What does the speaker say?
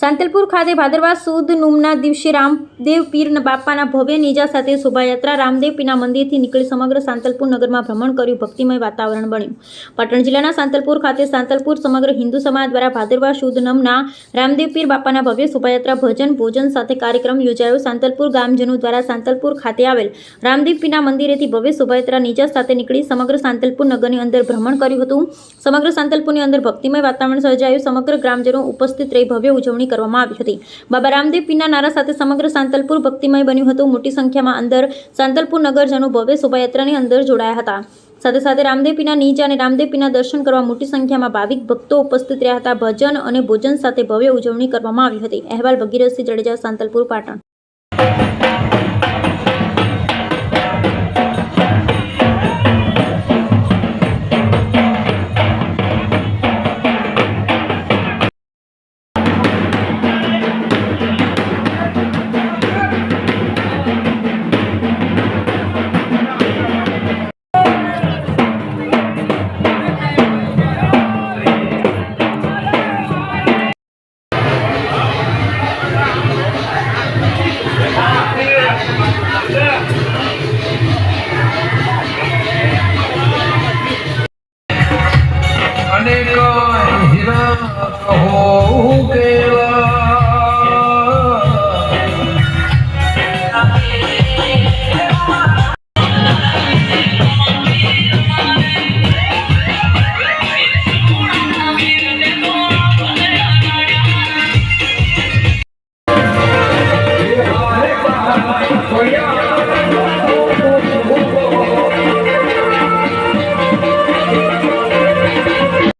સાંતલપુર ખાતે ભાદરવા સુદ નુમના દિવસે રામદેવ પીર બાપાના ભવ્ય નીજા સાથે શોભાયાત્રા રામદેવ પીરના મંદિરથી નીકળી સમગ્ર સાંતલપુર નગરમાં ભ્રમણ કર્યું. ભક્તિમય વાતાવરણ બન્યું. પાટણ જિલ્લાના સાંતલપુર ખાતે સાંતલપુર સમગ્ર હિન્દુ સમાજ દ્વારા ભાદરવા સુદ નમના રામદેવ પીર બાપાના ભવ્ય શોભાયાત્રા ભજન ભોજન સાથે કાર્યક્રમ યોજાયો. સાંતલપુર ગામજનો દ્વારા સાંતલપુર ખાતે આવેલ રામદેવ પીરના મંદિરેથી ભવ્ય શોભાયાત્રા નીજા સાથે નીકળી સમગ્ર સાંતલપુર નગરની અંદર ભ્રમણ કર્યું હતું. સમગ્ર સાંતલપુરની અંદર ભક્તિમય વાતાવરણ સર્જાયું. સમગ્ર ગ્રામજનો ઉપસ્થિત રહી ભવ્ય ઉજવણી કરવામાં આવી હતી. બાબા રામદેવ પીના નારા સાથે સમગ્ર સાંતલપુર ભક્તિમય બન્યું હતું. મોટી સંખ્યામાં અંદર સાંતલપુર નગરજનો ભવ્ય શોભાયાત્રાની અંદર જોડાયા હતા. સાથે સાથે રામદેવપીના નીચ અને રામદેવપીના દર્શન કરવા મોટી સંખ્યામાં ભાવિક ભક્તો ઉપસ્થિત રહ્યા હતા. ભજન અને ભોજન સાથે ભવ્ય ઉજવણી કરવામાં આવી હતી. અહેવાલ ભગીરથસિંહ જડેજા, સાંતલપુર, પાટણ. Amén.